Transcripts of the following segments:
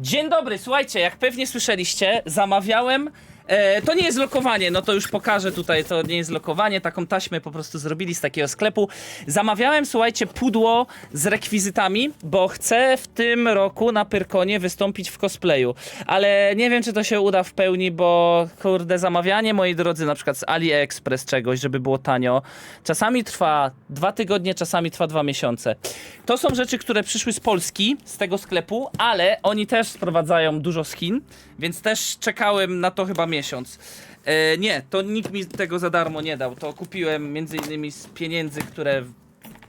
Dzień dobry, słuchajcie, jak pewnie słyszeliście, zamawiałem. E, to nie jest lokowanie, no to już pokażę tutaj, to nie jest lokowanie, taką taśmę po prostu zrobili z takiego sklepu. Zamawiałem, słuchajcie, pudło z rekwizytami, bo chcę w tym roku na Pyrkonie wystąpić w cosplayu. Ale nie wiem, czy to się uda w pełni, bo kurde, zamawianie, moi drodzy, na przykład z AliExpress czegoś, żeby było tanio, czasami trwa dwa tygodnie, czasami trwa dwa miesiące. To są rzeczy, które przyszły z Polski, z tego sklepu, ale oni też sprowadzają dużo z Chin, więc też czekałem na to chyba miesiąc. E, nie, to nikt mi tego za darmo nie dał. To kupiłem między innymi z pieniędzy, które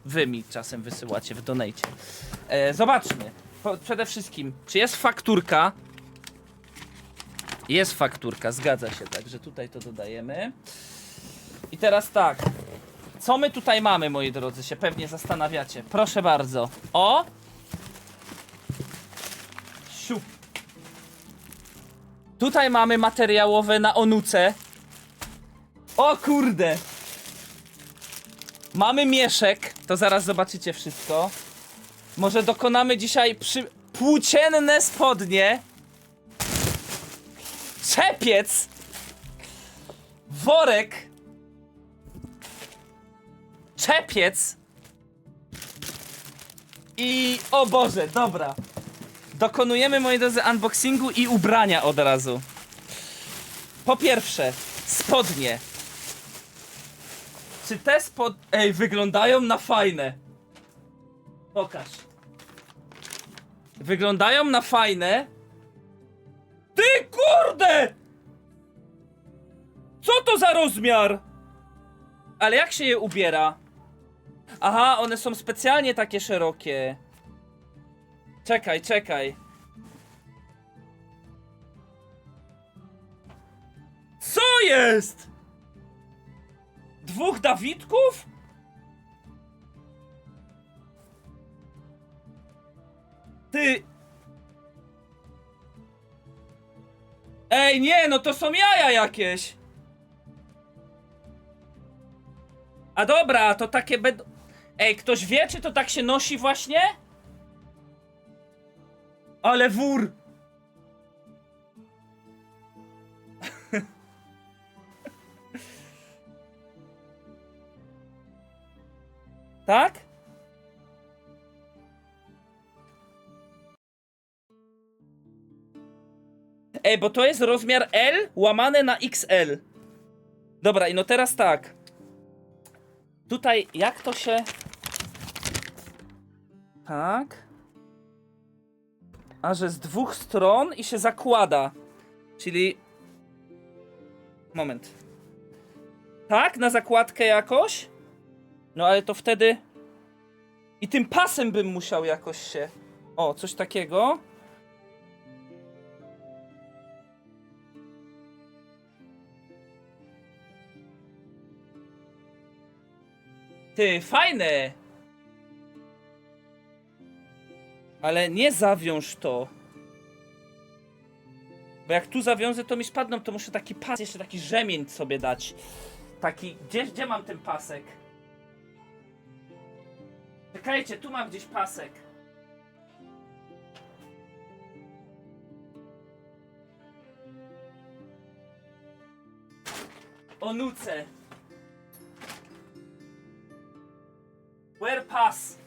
wy mi czasem wysyłacie w donate. E, zobaczmy. Po, przede wszystkim, czy jest fakturka? Jest fakturka, zgadza się, także tutaj to dodajemy. I teraz tak. Co my tutaj mamy, moi drodzy, się pewnie zastanawiacie. Proszę bardzo. O! Siup. Tutaj mamy materiałowe na onuce. O kurde! Mamy mieszek, to zaraz zobaczycie wszystko. Może dokonamy dzisiaj przy... płócienne spodnie. Czepiec! Worek! Czepiec! I... o Boże, dobra. Dokonujemy, moi drodzy, unboxingu i ubrania od razu. Po pierwsze, spodnie. Czy te spod... Ej, wyglądają na fajne. Pokaż. Wyglądają na fajne. Ty kurde! Co to za rozmiar? Ale jak się je ubiera? Aha, one są specjalnie takie szerokie. Czekaj, czekaj. Co jest? Dwóch Dawidków? Ty. Ej, nie, no to są jaja jakieś. A dobra, to takie będą. Ej, ktoś wie, czy to tak się nosi właśnie? Ale wór! tak? Ej, bo to jest rozmiar L łamane na XL. Dobra, i no teraz tak. Tutaj, jak to się... Tak. A że z dwóch stron i się zakłada. Czyli. Moment. Tak, na zakładkę jakoś? No ale to wtedy. I tym pasem bym musiał jakoś się. O, coś takiego. Ty, fajne! Ale nie zawiąż to. Bo jak tu zawiążę, to mi spadną, to muszę taki pas, jeszcze taki rzemień sobie dać. Taki, gdzie, gdzie mam ten pasek? Czekajcie, tu mam gdzieś pasek. O nuce. Where pass?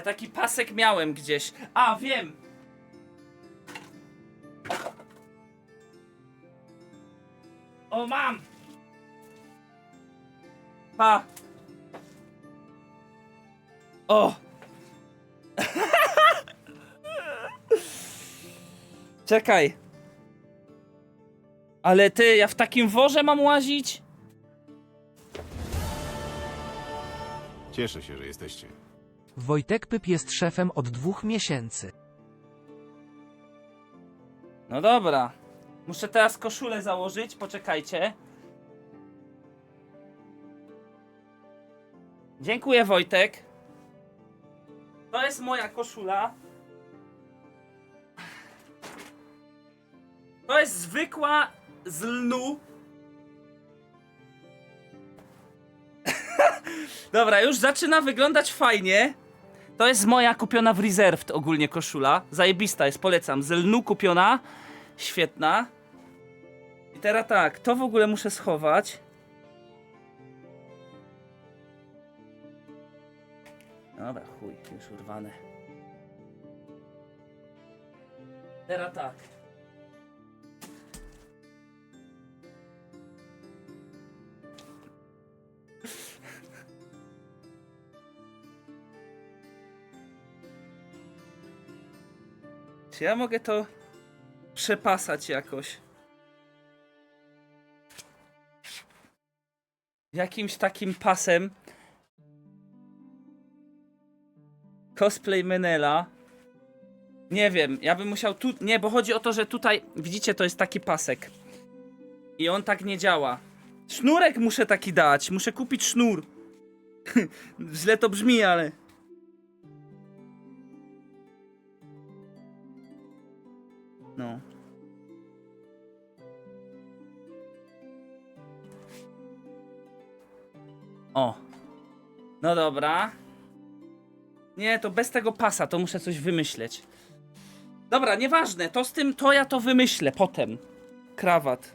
Ja taki pasek miałem gdzieś. A, wiem! O, mam! Pa! O! Czekaj. Ale ty, ja w takim worze mam łazić? Cieszę się, że jesteście. Wojtek Pyp jest szefem od dwóch miesięcy. No dobra. Muszę teraz koszulę założyć, poczekajcie. Dziękuję Wojtek. To jest moja koszula. To jest zwykła z lnu. Dobra, już zaczyna wyglądać fajnie. To jest moja kupiona w Reserved ogólnie koszula. Zajebista jest, polecam. Z lnu kupiona. Świetna. I teraz tak, to w ogóle muszę schować. Dobra, chuj, już urwane. Teraz tak. Ja mogę to przepasać jakoś? Jakimś takim pasem. Cosplay Menela. Nie wiem, ja bym musiał tu. Nie, bo chodzi o to, że tutaj. Widzicie, to jest taki pasek. I on tak nie działa. Sznurek muszę taki dać. Muszę kupić sznur. Źle to brzmi, ale. No. O. No dobra. Nie, to bez tego pasa, to muszę coś wymyśleć. Dobra, nieważne, to z tym, to ja to wymyślę potem. Krawat.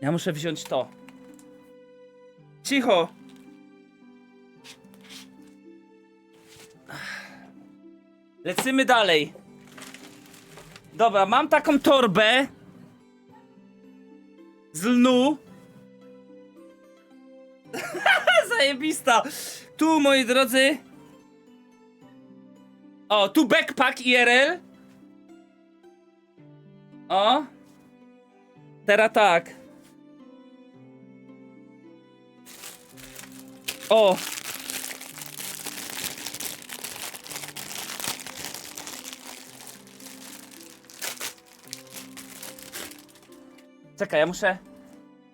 Ja muszę wziąć to. Cicho! Lecimy dalej. Dobra, mam taką torbę. Z lnu. Zajebista. Tu, moi drodzy. O, tu backpack IRL. O. Teraz tak. O. Czekaj, ja muszę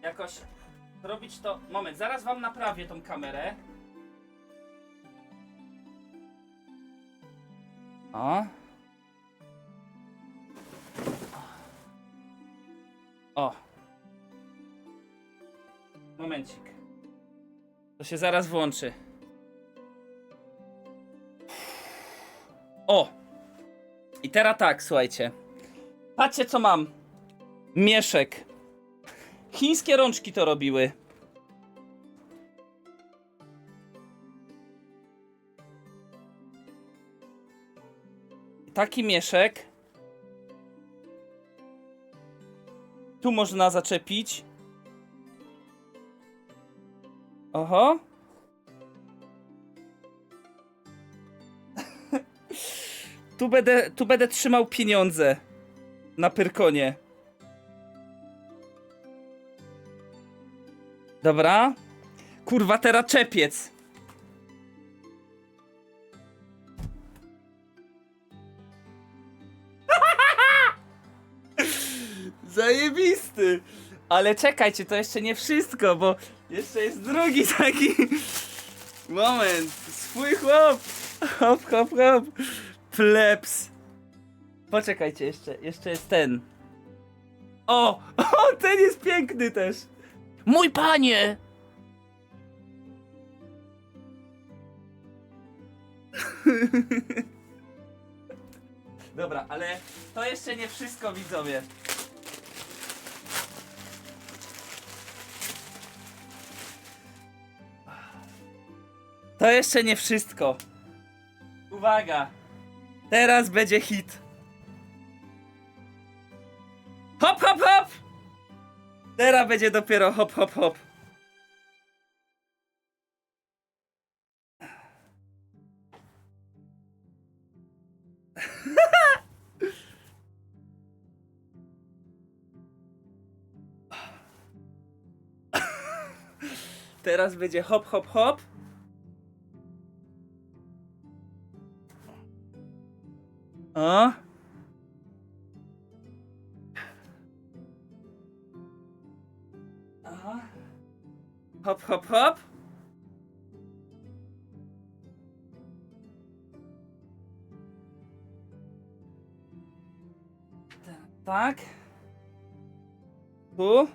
jakoś zrobić to. Moment, zaraz wam naprawię tą kamerę. O. O. Momencik. To się zaraz włączy. O! I teraz tak, słuchajcie. Patrzcie, co mam. Mieszek. Chińskie rączki to robiły. Taki mieszek. Tu można zaczepić. Oho. tu będę, tu będę trzymał pieniądze. Na Pyrkonie. Dobra. Kurwa, teraz czepiec. Zajebisty! Ale czekajcie, to jeszcze nie wszystko, bo jeszcze jest drugi taki moment. Swój chłop! Hop, hop, hop! Plebs! Poczekajcie, jeszcze, jeszcze jest ten. O! O, ten jest piękny też! Mój panie! Dobra, ale to jeszcze nie wszystko, widzowie. To jeszcze nie wszystko. Uwaga! Teraz będzie hit. Teraz będzie dopiero hop, hop, hop. Teraz będzie hop, hop, hop. O. Aha. Hop, hop, hop. Tak, tak. Tu.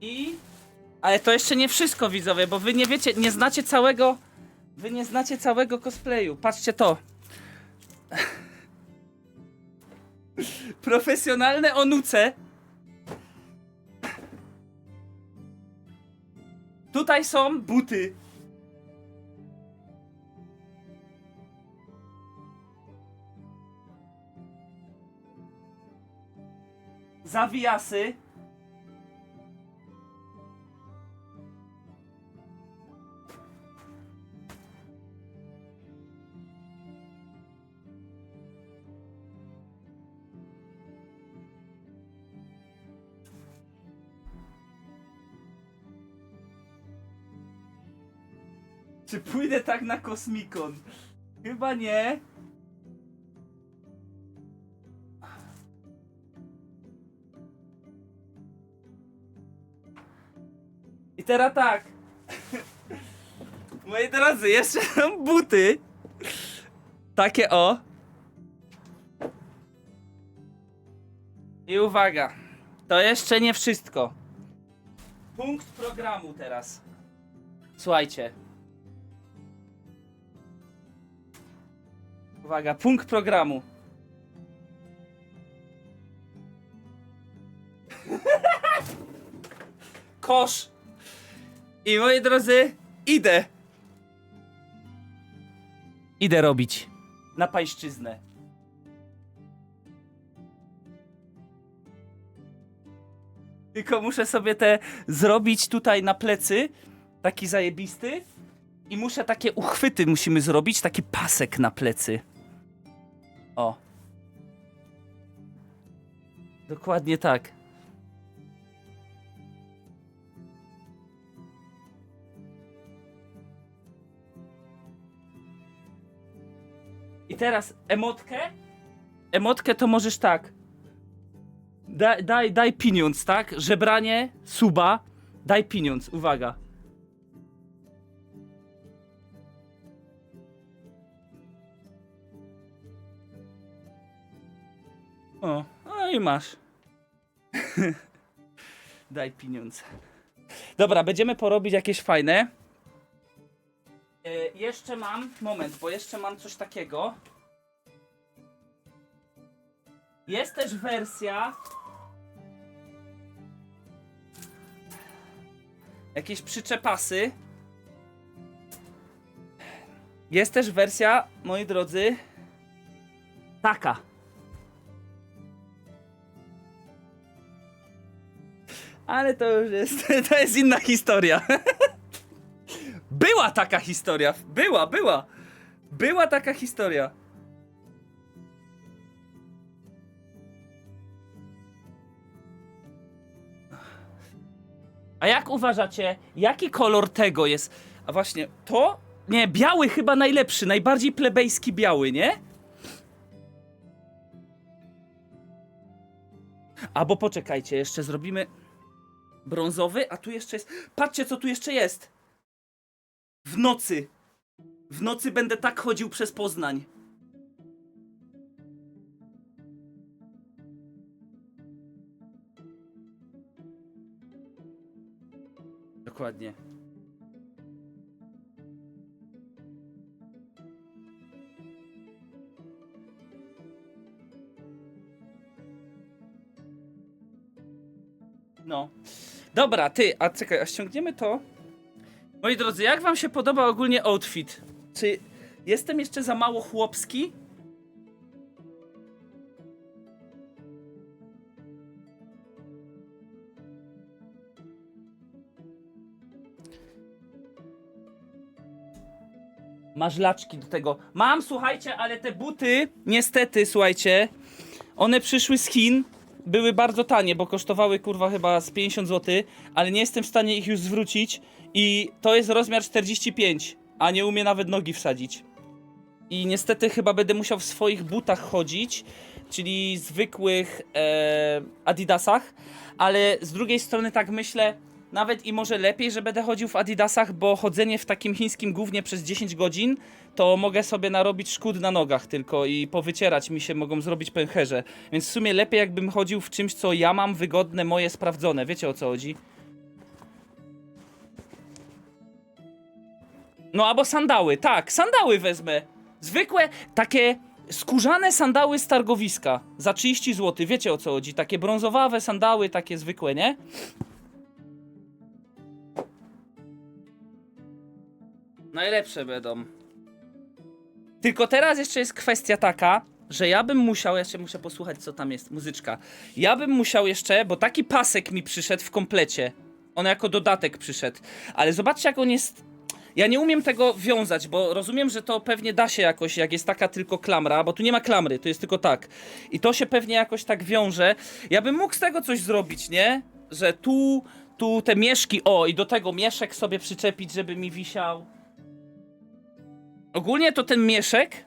I... Ale to jeszcze nie wszystko widzowie, bo wy nie wiecie, nie znacie całego... Wy nie znacie całego cosplayu. Patrzcie to. Profesjonalne onuce. Tutaj są buty. Zawijasy. Czy pójdę tak na kosmikon? Chyba nie. I teraz tak. Moi drodzy, jeszcze są buty. Takie o. I uwaga. To jeszcze nie wszystko. Punkt programu teraz. Słuchajcie. Uwaga, punkt programu. Kosz. I moi drodzy, idę. Idę robić. Na pańszczyznę. Tylko muszę sobie te zrobić tutaj na plecy. Taki zajebisty. I muszę takie uchwyty musimy zrobić, taki pasek na plecy. O. Dokładnie tak. I teraz emotkę. Emotkę to możesz tak. Daj, daj, daj pieniądz, tak? Żebranie, suba. Daj pieniądz, uwaga. Masz. Daj pieniądze. Dobra, będziemy porobić jakieś fajne. E, jeszcze mam, moment, bo jeszcze mam coś takiego. Jest też wersja. Jakieś przyczepasy. Jest też wersja, moi drodzy, taka. Ale to już jest, to jest inna historia. Była taka historia, była, była. Była taka historia. A jak uważacie, jaki kolor tego jest? A właśnie, to? Nie, biały chyba najlepszy, najbardziej plebejski biały, nie? Albo poczekajcie, jeszcze zrobimy brązowy, a tu jeszcze jest. Patrzcie, co tu jeszcze jest! W nocy! W nocy będę tak chodził przez Poznań. Dokładnie. No. Dobra, ty, a czekaj, a ściągniemy to. Moi drodzy, jak wam się podoba ogólnie outfit? Czy jestem jeszcze za mało chłopski? Masz laczki do tego. Mam, słuchajcie, ale te buty, niestety, słuchajcie, one przyszły z Chin. Były bardzo tanie, bo kosztowały kurwa chyba z 50 zł, ale nie jestem w stanie ich już zwrócić. I to jest rozmiar 45, a nie umie nawet nogi wsadzić. I niestety chyba będę musiał w swoich butach chodzić, czyli zwykłych e, Adidasach, ale z drugiej strony tak myślę, nawet i może lepiej, że będę chodził w Adidasach, bo chodzenie w takim chińskim gównie przez 10 godzin, to mogę sobie narobić szkód na nogach tylko i powycierać mi się mogą zrobić pęcherze. Więc w sumie lepiej jakbym chodził w czymś, co ja mam wygodne, moje sprawdzone. Wiecie o co chodzi? No albo sandały, tak, sandały wezmę. Zwykłe, takie skórzane sandały z targowiska za 30 zł. Wiecie o co chodzi? Takie brązowawe sandały, takie zwykłe, nie? Najlepsze będą. Tylko teraz jeszcze jest kwestia taka, że ja bym musiał, jeszcze muszę posłuchać co tam jest, muzyczka. Ja bym musiał jeszcze, bo taki pasek mi przyszedł w komplecie. On jako dodatek przyszedł. Ale zobaczcie jak on jest ja nie umiem tego wiązać, bo rozumiem, że to pewnie da się jakoś, jak jest taka tylko klamra, bo tu nie ma klamry, to jest tylko tak. I to się pewnie jakoś tak wiąże. Ja bym mógł z tego coś zrobić, nie? Że tu, tu te mieszki, o, i do tego mieszek sobie przyczepić, żeby mi wisiał. Ogólnie to ten mieszek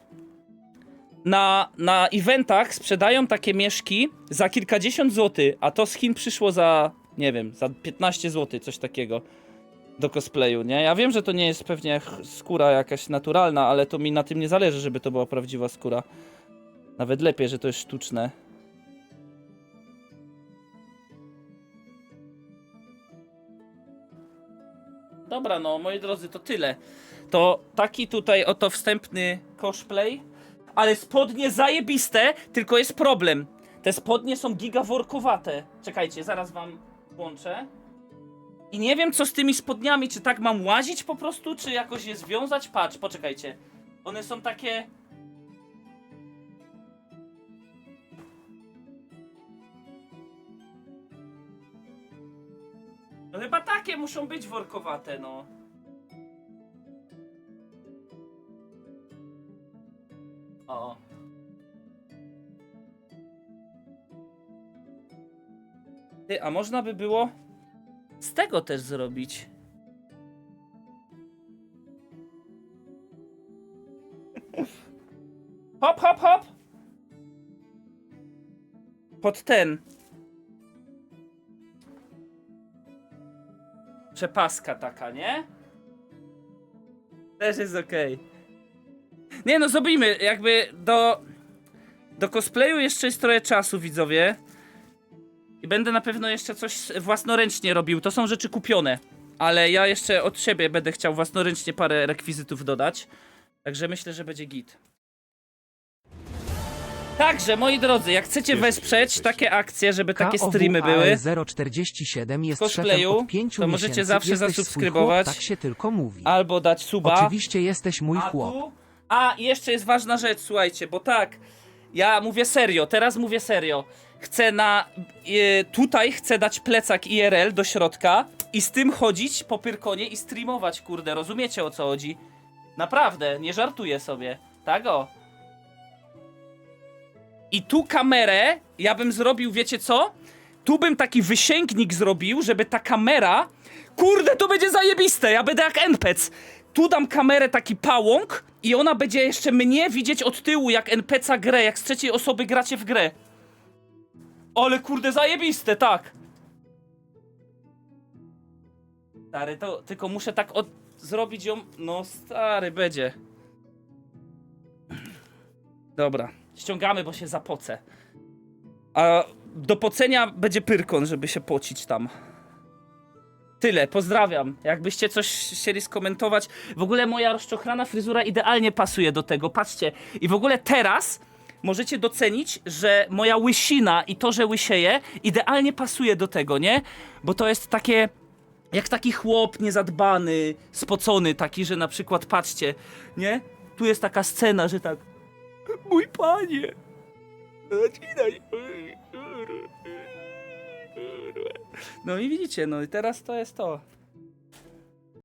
na, na eventach sprzedają takie mieszki za kilkadziesiąt złotych, a to z Chin przyszło za, nie wiem, za 15 zł, coś takiego do cosplayu, nie? Ja wiem, że to nie jest pewnie skóra jakaś naturalna, ale to mi na tym nie zależy, żeby to była prawdziwa skóra. Nawet lepiej, że to jest sztuczne. Dobra, no moi drodzy, to tyle. To taki tutaj oto wstępny cosplay, ale spodnie zajebiste, tylko jest problem. Te spodnie są gigaworkowate. Czekajcie, zaraz wam włączę. I nie wiem co z tymi spodniami, czy tak mam łazić po prostu, czy jakoś je związać? Patrz, poczekajcie. One są takie... Takie muszą być workowate, no. O. Ty, a można by było z tego też zrobić. Hop, hop, hop! Pod ten. Przepaska taka, nie? Też jest okej. Nie no, zrobimy. Jakby do... Do cosplayu jeszcze jest trochę czasu, widzowie. I będę na pewno jeszcze coś własnoręcznie robił. To są rzeczy kupione. Ale ja jeszcze od siebie będę chciał własnoręcznie parę rekwizytów dodać. Także myślę, że będzie git. Także, moi drodzy, jak chcecie wesprzeć takie akcje, żeby takie KOWAL streamy były, 047 jest cosplayu, szefem od 5 to możecie miesięcy. zawsze Jesteś swój zasubskrybować. Chłop, tak się tylko mówi. albo dać suba. Oczywiście jesteś mój A chłop. tu? A, i jeszcze jest ważna rzecz, słuchajcie, bo tak, ja mówię serio, teraz mówię serio. Chcę na. y, tutaj chcę dać plecak IRL do środka i z tym chodzić po Pyrkonie i streamować, kurde, rozumiecie o co chodzi? Naprawdę, nie żartuję sobie. Tak o. I tu kamerę ja bym zrobił, wiecie co? Tu bym taki wysięgnik zrobił, żeby ta kamera. Kurde, to będzie zajebiste! Ja będę jak NPC. Tu dam kamerę taki pałąk i ona będzie jeszcze mnie widzieć od tyłu, jak NPC'a grę, jak z trzeciej osoby gracie w grę. Ale kurde, zajebiste, tak. Stary, to tylko muszę tak od... zrobić ją. No, stary, będzie. Dobra, ściągamy, bo się zapocę. A do pocenia będzie pyrkon, żeby się pocić tam. Tyle, pozdrawiam. Jakbyście coś chcieli skomentować. W ogóle moja rozczochrana fryzura idealnie pasuje do tego, patrzcie. I w ogóle teraz możecie docenić, że moja łysina i to, że łysieję, idealnie pasuje do tego, nie? Bo to jest takie... Jak taki chłop niezadbany, spocony, taki, że na przykład, patrzcie, nie? Tu jest taka scena, że tak... Mój panie! Zacinaj! No i widzicie, no i teraz to jest to.